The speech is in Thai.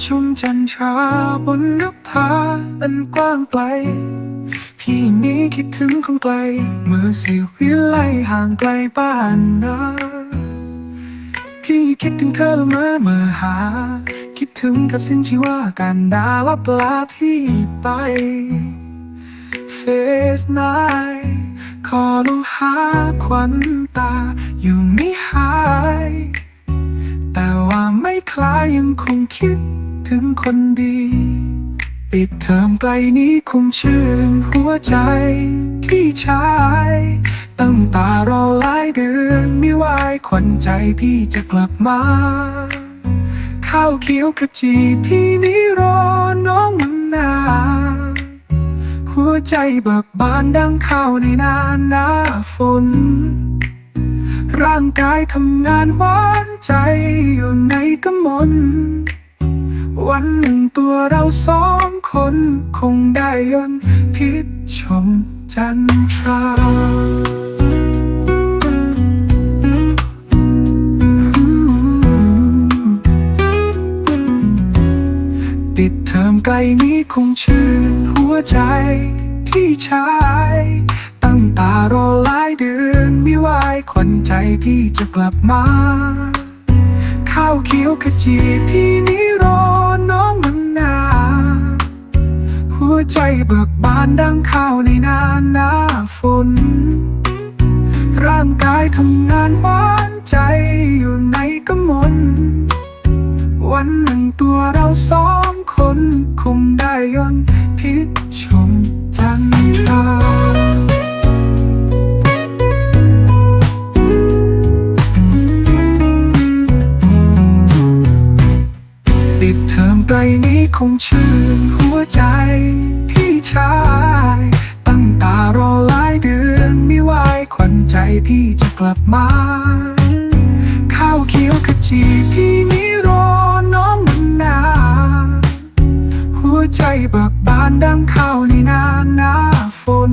จันทราบนนภาอันกว้างไกล พี่นี้คิดถึงคงไกล เมื่อสิวิไลห่างไกลบ้านนะพี่คิดถึงเธอละเมื่อเมื่อหา คิดถึงกับสิ้นชีวาการดาลับลาพี่ไปเฟสไนขอลงหาควันตา อยู่ไม่หาย แต่ว่าไม่คล้ายยังคงคิด ถึงคนดี ปิดเทอมไกลนี้คงชื่นหัวใจ พี่ชายตั้งตารอหลายเดือนไม่ไหวขวัญใจพี่จะกลับมา ข้าวเขียวขจีพี่นี้รอน้องมันนานหัวใจเบิกบานดังข้าวในนาหน้าฝน ร่างกายทำงานหวานใจอยู่ในกำมลันหนึ่งตัวเราสองคนคงได้ยนพิษชมจันทราปิดเทอมไกลนี้คงชื่นหัวใจ พี่ชายตั้งตารอหลายเดือนไม่ไหวขวัญใจพี่จะกลับมา ข้าวเขียวขจีพี่นี้ วใจเบิกบานดังข้าวในนาหน้าฝน ร่างกายทำงานหวานใจอยู่ในกำมลวันหนึ่งตัวเราสองคนคงได้ยนต์พิชมจันทราติดเทอมไกลนี้คงชื่น วใจ พี่ชาย ตั้งตารอหลายเดือนไม่ไหวขวัญใจพี่จะกลับมา ข้าวเขียวขจีพี่นี่รอน้องมันนา หัวใจเบิกบานดังข้าวในนาหน้าฝน